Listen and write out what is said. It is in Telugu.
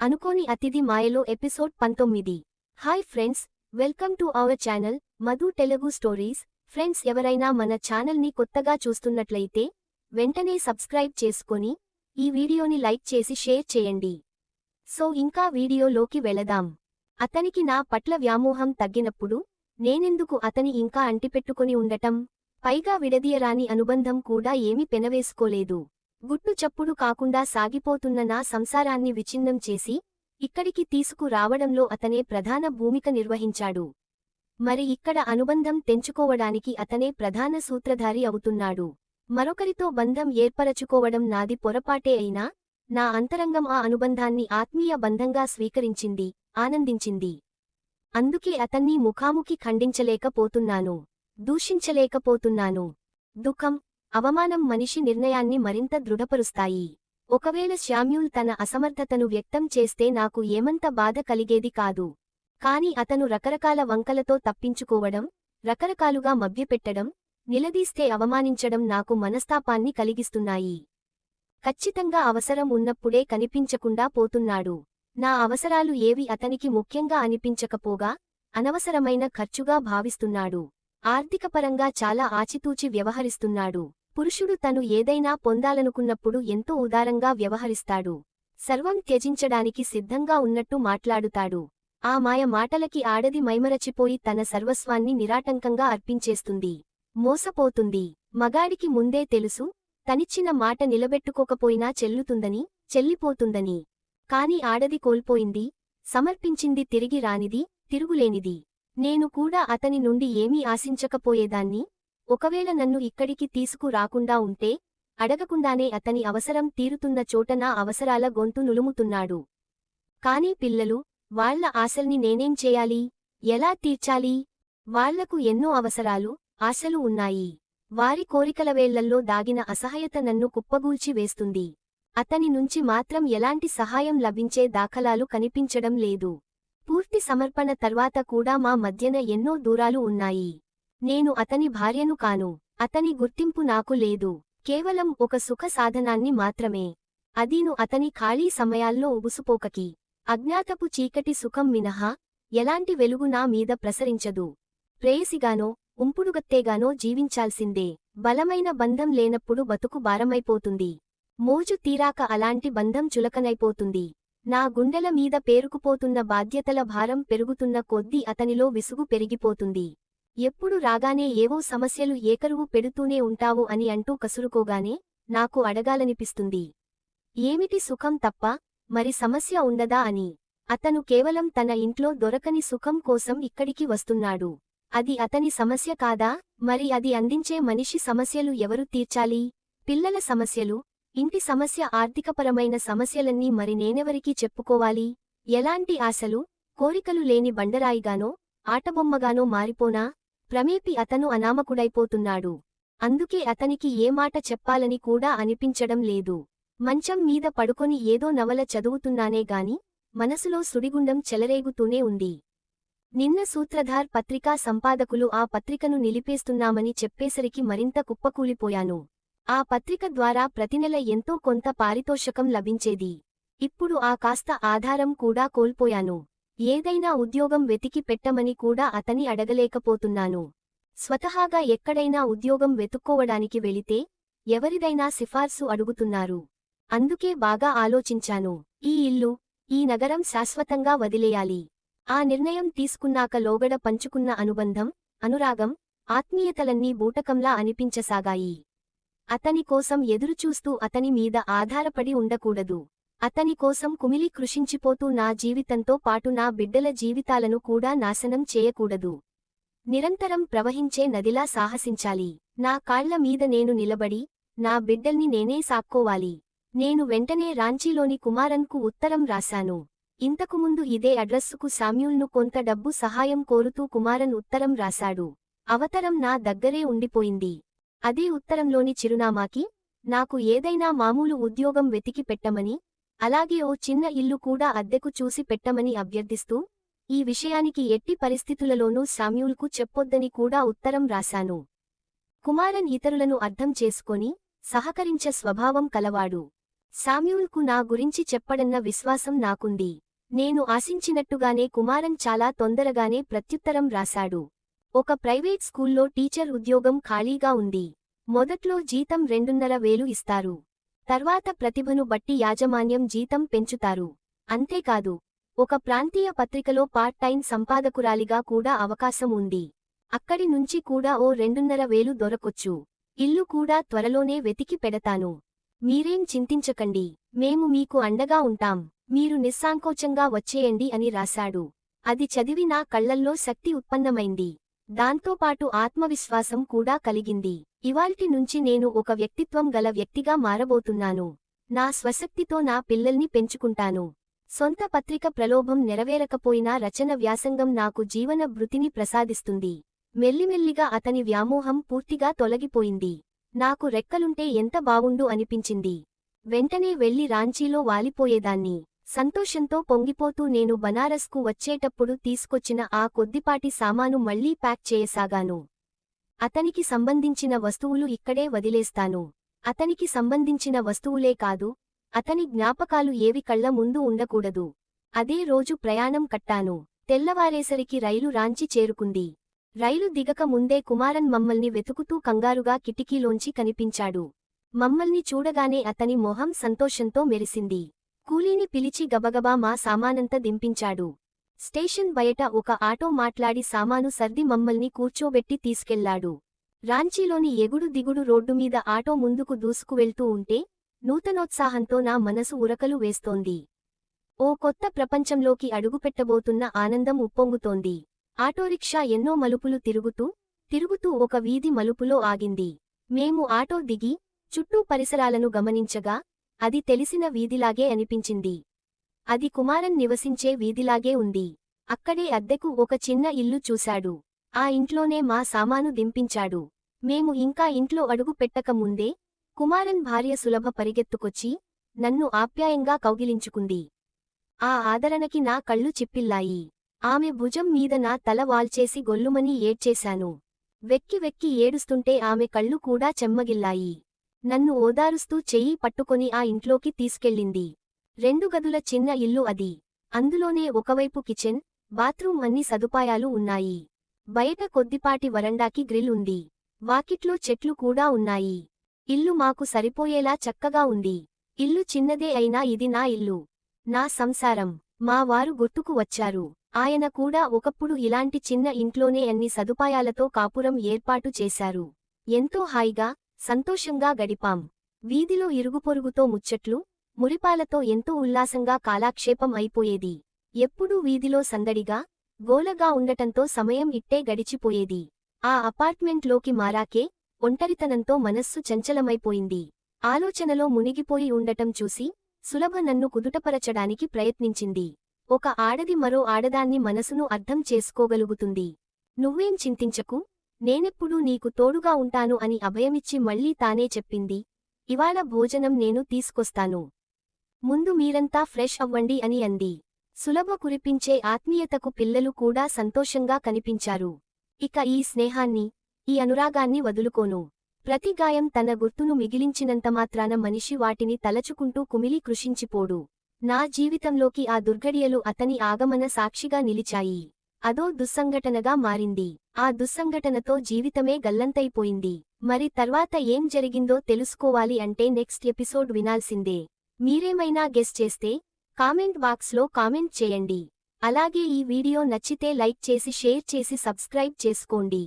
అనుకోని అతిథి మాయలో ఎపిసోడ్ పంతొమ్మిది. Hi friends welcome to our channel Madhu Telugu stories. Friends ఎవరైనా మన ఛానల్ని కొత్తగా చూస్తున్నట్లయితే వెంటనే సబ్స్క్రైబ్ చేసుకొని ఈ వీడియోని లైక్ చేసి షేర్ చేయండి. సో ఇంకా వీడియోలోకి వెళదాం. అతనికి నా పట్ల వ్యామోహం తగ్గినప్పుడు నేనెందుకు అతని ఇంకా అంటిపెట్టుకొని ఉండటం? పైగా విడదీయరాని అనుబంధం కూడా ఏమీ పెనవేసుకోలేదు. గుట్టు చప్పుడు కాకుండా సాగిపోతున్న నా సంసారాన్ని విచ్ఛిన్నం చేసి ఇక్కడికి తీసుకురావడంలో అతనే ప్రధాన భూమిక నిర్వహించాడు. మరి ఇక్కడ అనుబంధం తెంచుకోవడానికి అతనే ప్రధాన సూత్రధారి అవుతున్నాడు. మరొకరితో బంధం ఏర్పరచుకోవడం నాది పొరపాటే అయినా నా అంతరంగం ఆ అనుబంధాన్ని ఆత్మీయ బంధంగా స్వీకరించింది ఆనందించింది. అందుకే అతన్ని ముఖాముఖి ఖండించలేకపోతున్నాను దూషించలేకపోతున్నాను. దుఃఖం అవమానం మనిషి నిర్ణయాన్ని మరింత దృఢపరుస్తాయి. ఒకవేళ శామ్యూల్ తన అసమర్థతను వ్యక్తం చేస్తే నాకు ఏమంత బాధ కలిగేది కాదు. కాని అతను రకరకాల వంకలతో తప్పించుకోవడం రకరకాలుగా మభ్యపెట్టడం నిలదీస్తే అవమానించడం నాకు మనస్తాపాన్ని కలిగిస్తున్నాయి. ఖచ్చితంగా అవసరం ఉన్నప్పుడే కనిపించకుండా పోతున్నాడు. నా అవసరాలు ఏవి అతనికి ముఖ్యంగా అనిపించకపోగా అనవసరమైన ఖర్చుగా భావిస్తున్నాడు. ఆర్థికపరంగా చాలా ఆచితూచి వ్యవహరిస్తున్నాడు. పురుషుడు తను ఏదైనా పొందాలనుకున్నప్పుడు ఎంతో ఉదారంగా వ్యవహరిస్తాడు. సర్వం త్యజించడానికి సిద్ధంగా ఉన్నట్టు మాట్లాడుతాడు. ఆ మాయ మాటలకి ఆడది మైమరచిపోయి తన సర్వస్వాన్ని నిరాటంకంగా అర్పించేస్తుంది. మోసపోతుంది. మగాడికి ముందే తెలుసు తనిచ్చిన మాట నిలబెట్టుకోకపోయినా చెల్లుతుందని చెల్లిపోతుందని. కాని ఆడది కోల్పోయింది సమర్పించింది తిరిగి రానిది తిరుగులేనిది. నేను కూడా అతని నుండి ఏమీ ఆశించకపోయేదాన్ని ఒకవేళ నన్ను ఇక్కడికి తీసుకురాకుండా ఉంటే అడగకుండానే అతని అవసరం తీరుతున్న చోట నా అవసరాల గొంతు నులుముతున్నాడు. కాని పిల్లలు వాళ్ళ ఆశల్ని నేనేం చేయాలి? ఎలా తీర్చాలి? వాళ్ళకు ఎన్నో అవసరాలు ఆశలు ఉన్నాయి. వారి కోరికల వేళ్ళల్లో దాగిన అసహాయత నన్ను కుప్పగూల్చి వేస్తుంది. అతని నుంచి మాత్రం ఎలాంటి సహాయం లభించే దాఖలాలు కనిపించడం లేదు. పూర్తి సమర్పణ తర్వాత కూడా మా మధ్యన ఎన్నో దూరాలు ఉన్నాయి. నేను అతని భార్యను కాను అతని గుర్తింపు నాకు లేదు కేవలం ఒక సుఖ సాధనాన్ని మాత్రమే. అదీను అతని ఖాళీ సమయాల్లో ఉబుసుపోకకి. అజ్ఞాతపు చీకటి సుఖం మినహా ఎలాంటి వెలుగు నా మీద ప్రసరించదు. ప్రేయసిగానో ఉంపుడుగత్తేగానో జీవించాల్సిందే. బలమైన బంధం లేనప్పుడు బతుకు భారమైపోతుంది. మోజు తీరాక అలాంటి బంధం చులకనైపోతుంది. నా గుండెల మీద పేరుకుపోతున్న బాధ్యతల భారం పెరుగుతున్న కొద్దీ అతనిలో విసుగు పెరిగిపోతుంది. ఎప్పుడు రాగానే ఏవో సమస్యలు ఏకరువు పెడుతూనే ఉంటావు అని అంటూ కసురుకోగానే నాకు అడగాలనిపిస్తుంది. ఏమిటి సుఖం తప్ప? మరి సమస్య ఉండదా అని. అతను కేవలం తన ఇంట్లో దొరకని సుఖం కోసం ఇక్కడికి వస్తున్నాడు. అది అతని సమస్య కాదా? మరి అది అందించే మనిషి సమస్యలు ఎవరు తీర్చాలి? పిల్లల సమస్యలు ఇంటి సమస్య ఆర్థికపరమైన సమస్యలన్నీ మరి నేనెవరికీ చెప్పుకోవాలి? ఎలాంటి ఆశలు కోరికలు లేని బండరాయిగానో ఆటబొమ్మగానో మారిపోనా? ప్రమేపి అతను అనామకుడైపోతున్నాడు. అందుకే అతనికి ఏ మాట చెప్పాలని కూడా అనిపించడం లేదు. మంచం మీద పడుకొని ఏదో నవల చదువుతున్నానే గాని మనసులో సుడిగుండం చెలరేగుతూనే ఉంది. నిన్న సూత్రధార్ పత్రికా సంపాదకులు ఆ పత్రికను నిలిపేస్తున్నామని చెప్పేసరికి మరింత కుప్పకూలిపోయాను. ఆ పత్రిక ద్వారా ప్రతినెల ఎంతో కొంత పారితోషకం లభించేది. ఇప్పుడు ఆ కాస్త ఆధారం కూడా కోల్పోయాను. ఏదైనా ఉద్యోగం వెతికి పెట్టమని కూడా అతని అడగలేకపోతున్నాను. స్వతహాగా ఎక్కడైనా ఉద్యోగం వెతుక్కోవడానికి వెళితే ఎవరిదైనా సిఫార్సు అడుగుతున్నారు. అందుకే బాగా ఆలోచించాను. ఈ ఇల్లు ఈ నగరం శాశ్వతంగా వదిలేయాలి. ఆ నిర్ణయం తీసుకున్నాక లోగడ పంచుకున్న అనుబంధం అనురాగం ఆత్మీయతలన్నీ బూటకంలా అనిపించసాగాయి. అతని కోసం ఎదురుచూస్తూ అతని మీద ఆధారపడి ఉండకూడదు. అతని కోసం కుమిలి కృషించిపోతూ నా జీవితంతో పాటు నా బిడ్డల జీవితాలను కూడా నాశనం చేయకూడదు. నిరంతరం ప్రవహించే నదిలా సాహసించాలి. నా కాళ్ళ మీద నేను నిలబడి నా బిడ్డల్ని నేనే సాక్కోవాలి. నేను వెంటనే రాంచీలోని కుమారన్కు ఉత్తరం రాశాను. ఇంతకుముందు ఇదే అడ్రస్సుకు సామ్యూల్ను కొంత డబ్బు సహాయం కోరుతూ కుమారన్ ఉత్తరం రాశాడు. అవతరం నా దగ్గరే ఉండిపోయింది. అదే ఉత్తరంలోని చిరునామాకి నాకు ఏదైనా మామూలు ఉద్యోగం వెతికి పెట్టమని అలాగే ఓ చిన్న ఇల్లు కూడా అద్దెకు చూసి పెట్టమని అభ్యర్థిస్తూ ఈ విషయానికి ఎట్టి పరిస్థితులలోనూ శామ్యూల్కు చెప్పొద్దని కూడా ఉత్తరం రాశాను. కుమారన్ ఇతరులను అర్థం చేసుకొని సహకరించ స్వభావం కలవాడు. శామ్యూల్కు నా గురించి చెప్పడన్న విశ్వాసం నాకుంది. నేను ఆశించినట్టుగానే కుమారన్ చాలా తొందరగానే ప్రత్యుత్తరం రాశాడు. ఒక ప్రైవేట్ స్కూల్లో టీచర్ ఉద్యోగం ఖాళీగా ఉంది. మొదట్లో జీతం రెండున్నర వేలు ఇస్తారు. తర్వాత ప్రతిభను బట్టి యాజమాన్యం జీతం పెంచుతారు. అంతేకాదు ఒక ప్రాంతీయ పత్రికలో పార్ట్ టైం సంపాదకురాలిగా కూడా అవకాశం ఉంది. అక్కడి నుంచి కూడా ఓ రెండున్నర వేలు దొరకొచ్చు. ఇల్లు కూడా త్వరలోనే వెతికి పెడతాను. మీరేం చింతించకండి. మేము మీకు అండగా ఉంటాం. మీరు నిస్సాంకోచంగా వచ్చేయండి అని రాశాడు. అది చదివి నా కళ్ళల్లో శక్తి ఉత్పన్నమైంది. దాంతోపాటు ఆత్మవిశ్వాసం కూడా కలిగింది. ఇవాల్టి నుంచి నేను ఒక వ్యక్తిత్వం గల వ్యక్తిగా మారబోతున్నాను. నా స్వశక్తితో నా పిల్లల్ని పెంచుకుంటాను. సొంత పత్రిక ప్రలోభం నెరవేరకపోయినా రచన వ్యాసంగం నాకు జీవన భృతిని ప్రసాదిస్తుంది. మెల్లిమెల్లిగా అతని వ్యామోహం పూర్తిగా తొలగిపోయింది. నాకు రెక్కలుంటే ఎంత బావుండు అనిపించింది. వెంటనే వెళ్ళి రాంచీలో వాలిపోయేదాన్ని. సంతోషంతో పొంగిపోతూ నేను బనారస్కు వచ్చేటప్పుడు తీసుకొచ్చిన ఆ కొద్దిపాటి సామాను మళ్ళీ ప్యాక్ చేయసాగాను. అతనికి సంబంధించిన వస్తువులు ఇక్కడే వదిలేస్తాను. అతనికి సంబంధించిన వస్తువులే కాదు అతని జ్ఞాపకాలు ఏవి కళ్ళ ముందు ఉండకూడదు. అదే రోజు ప్రయాణం కట్టాను. తెల్లవారేసరికి రైలు రాంచి చేరుకుంది. రైలు దిగక ముందే కుమారన్ మమ్మల్ని వెతుకుతూ కంగారుగా కిటికీలోంచి కనిపించాడు. మమ్మల్ని చూడగానే అతని మొహం సంతోషంతో మెరిసింది. కూలీని పిలిచి గబగబా మా సామానంత దింపించాడు. స్టేషన్ బయట ఒక ఆటో మాట్లాడి సామాను సర్ది మమ్మల్ని కూర్చోబెట్టి తీసుకెళ్ళాడు. రాంచీలోని ఎగుడు దిగుడు రోడ్డుమీద ఆటో ముందుకు దూసుకువెళ్తూ ఉంటే నూతనోత్సాహంతో నా మనసు ఉరకలు వేస్తోంది. ఓ కొత్త ప్రపంచంలోకి అడుగుపెట్టబోతున్న ఆనందం ఉప్పొంగుతోంది. ఆటోరిక్షా ఎన్నో మలుపులు తిరుగుతూ తిరుగుతూ ఒక వీధి మలుపులో ఆగింది. మేము ఆటో దిగి చుట్టూ పరిసరాలను గమనించగా అది తెలిసిన వీధిలాగే అనిపించింది. అది కుమారన్ నివసించే వీధిలాగే ఉంది. అక్కడే అద్దెకు ఒక చిన్న ఇల్లు చూశాడు. ఆ ఇంట్లోనే మా సామాను దింపించాడు. మేము ఇంకా ఇంట్లో అడుగు పెట్టకముందే కుమారన్ భార్య సులభ పరిగెత్తుకొచ్చి నన్ను ఆప్యాయంగా కౌగిలించుకుంది. ఆ ఆదరణకి నా కళ్ళు చిప్పిల్లాయి. ఆమె భుజం మీద నా తల వాల్చేసి గొల్లుమని ఏడ్చేశాను. వెక్కి వెక్కి ఏడుస్తుంటే ఆమె కళ్ళు కూడా చెమ్మగిల్లాయి. నన్ను ఓదారుస్తూ చెయ్యి పట్టుకొని ఆ ఇంట్లోకి తీసుకెళ్ళింది. రెండు గదుల చిన్న ఇల్లు అది. అందులోనే ఒకవైపు కిచెన్ బాత్రూం అన్ని సదుపాయాలు ఉన్నాయి. బయట కొద్దిపాటి వరండాకి గ్రిల్ ఉంది. వాకిట్లో చెట్లు కూడా ఉన్నాయి. ఇల్లు మాకు సరిపోయేలా చక్కగా ఉంది. ఇల్లు చిన్నదే అయినా ఇది నా ఇల్లు. నా సంసారం. మా వారు గుర్తుకు వచ్చారు. ఆయన కూడా ఒకప్పుడు ఇలాంటి చిన్న ఇంట్లోనే అన్ని సదుపాయాలతో కాపురం ఏర్పాటు చేశారు. ఎంతో హాయిగా సంతోషంగా గడిపాం. వీధిలో ఇరుగుపొరుగుతో ముచ్చట్లు మురిపాలతో ఎంతో ఉల్లాసంగా కాలాక్షేపం అయిపోయేది. ఎప్పుడూ వీధిలో సందడిగా గోలగా ఉండటంతో సమయం ఇట్టే గడిచిపోయేది. ఆ అపార్ట్మెంట్లోకి మారాకే ఒంటరితనంతో మనస్సు చంచలమైపోయింది. ఆలోచనలో మునిగిపోయి ఉండటం చూసి సులభ నన్ను కుదుటపరచడానికి ప్రయత్నించింది. ఒక ఆడది మరో ఆడదాన్ని మనసును అర్థం చేసుకోగలుగుతుంది. నువ్వేం చింతించకు నేనెప్పుడూ నీకు తోడుగా ఉంటాను అని అభయమిచ్చి మళ్ళీ తానే చెప్పింది. ఇవాళ భోజనం నేను తీసుకొస్తాను. ముందు మీరంతా ఫ్రెష్ అవ్వండి అని అంది. సులభ కురిపించే ఆత్మీయతకు పిల్లలు కూడా సంతోషంగా కనిపించారు. ఇక ఈ స్నేహాన్ని ఈ అనురాగాన్ని వదులుకోను. ప్రతి గాయం తన గుర్తును మిగిలించినంత మాత్రాన మనిషి వాటిని తలచుకుంటూ కుమిలి కృషించిపోడు. నా జీవితంలోకి ఆ దుర్గడియలు అతని ఆగమన సాక్షిగా నిలిచాయి. అదో దుస్సంఘటనగా మారింది. ఆ దుస్సంఘటనతో జీవితమే గల్లంతైపోయింది. మరి తర్వాత ఏం జరిగిందో తెలుసుకోవాలి అంటే నెక్స్ట్ ఎపిసోడ్ వినాల్సిందే. మీరేమైనా గెస్ చేస్తే కామెంట్ బాక్స్లో కామెంట్ చేయండి. అలాగే ఈ వీడియో నచ్చితే లైక్ చేసి షేర్ చేసి సబ్స్క్రైబ్ చేసుకోండి.